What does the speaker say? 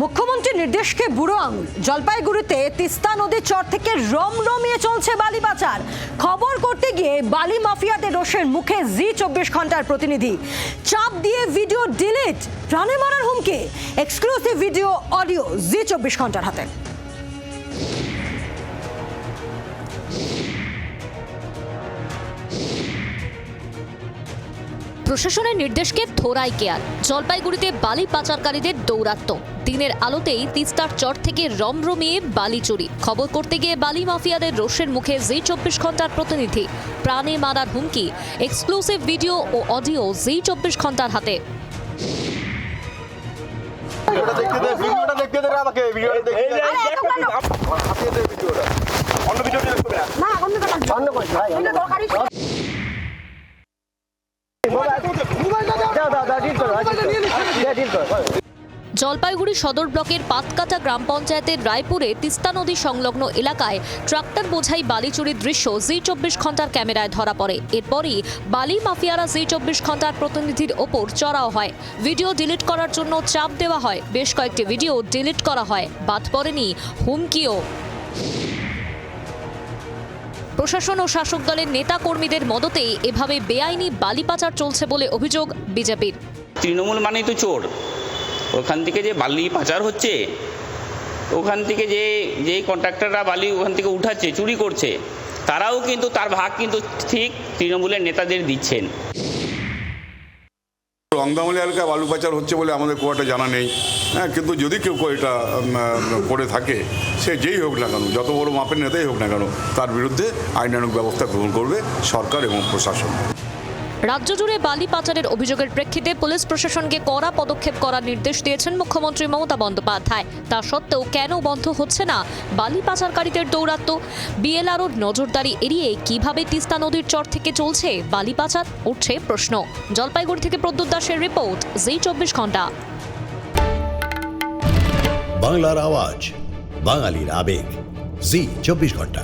মুখ্যমন্ত্রীর নির্দেশকে বুড়ো আঙুল। জলপাইগুড়িতে তিস্তা নদীর চর থেকে রমরমিয়ে চলছে বালি পাচার। খবর করতে গিয়ে বালি মাফিয়াদের রোষের মুখে জি চব্বিশ ঘণ্টার প্রতিনিধি। চাপ দিয়ে ভিডিও ডিলিট, প্রাণে মারার হুমকি। এক্সক্লুসিভ ভিডিও অডিও জি চব্বিশ ঘণ্টার হাতে। প্রশাসনের নির্দেশকে থোড়াই কেয়ার। জলপাইগুড়িতে বালি পাচারকারীদের দৌরাত্ম। দিনের আলোতেই তিস্তার চর থেকে রমরমিয়ে বালি চুরি। খবর করতে গিয়ে বালি মাফিয়াদের রোষের মুখে জি চব্বিশ ঘণ্টার প্রতিনিধি। প্রাণে মারার হুমকি এক্সক্লুসিভ ভিডিও ও অডিও জি চব্বিশ ঘণ্টার হাতে। জলপাইগুড়ি সদর ব্লকের পাতকাটা গ্রাম পঞ্চায়েতের রায়পুরে তিস্তা নদী সংলগ্ন এলাকায় ট্রাক্টর বোঝাই বালি চুরির দৃশ্য জি চব্বিশ ঘণ্টার ক্যামেরায় ধরা পড়ে। এরপরই বালি মাফিয়ারা জি চব্বিশ ঘণ্টার প্রতিনিধির ওপর চড়াও হয়। ভিডিও ডিলিট করার জন্য চাপ দেওয়া হয়। বেশ কয়েকটি ভিডিও ডিলিট করা হয়। বাদ পড়েনি হুমকিও। প্রশাসন ও শাসক দলের নেতা কর্মীদের মদতেই এভাবে বেআইনি বালি পাচার চলছে বলে অভিযোগ বিজেপির। তৃণমূল মানেই তো চোর। ওখান থেকে যে বালি পাচার হচ্ছে, ওখান থেকে যে যে কন্ট্রাক্টররা বালি ওখান থেকে উঠাচ্ছে, চুরি করছে, তারাও কিন্তু তার ভাগ কিন্তু ঠিক তৃণমূলের নেতাদের দিচ্ছেন। রংদামলি এলাকায় বালু পাচার হচ্ছে বলে আমাদের খুব একটা জানা নেই। হ্যাঁ কিন্তু যদি কেউ এটা করে থাকে, সে যেই হোক না কেন, যত বড় মাপের নেতাই হোক না কেন, তার বিরুদ্ধে আইনানুক ব্যবস্থা গ্রহণ করবে সরকার এবং প্রশাসন। রাজ্য জুড়ে বালি পাচারের অভিযোগের প্রেক্ষিতে পুলিশ প্রশাসনকে কড়া পদক্ষেপ করার নির্দেশ দিয়েছেন মুখ্যমন্ত্রী মমতা বন্দ্যোপাধ্যায়। তা সত্ত্বেও কেন বন্ধ হচ্ছে না? বালি পাচারকারীদের দৌরাত্ম। বিএলআরওর নজরদারি এড়িয়ে কীভাবে তিস্তা নদীর চর থেকে চলছে বালি পাচার? উঠছে প্রশ্ন। জলপাইগুড়ি থেকে প্রদ্যুৎ দাসের রিপোর্ট, জি চব্বিশ ঘণ্টা। বাংলার আওয়াজ, বাঙালির আবেগ, জি চব্বিশ ঘণ্টা।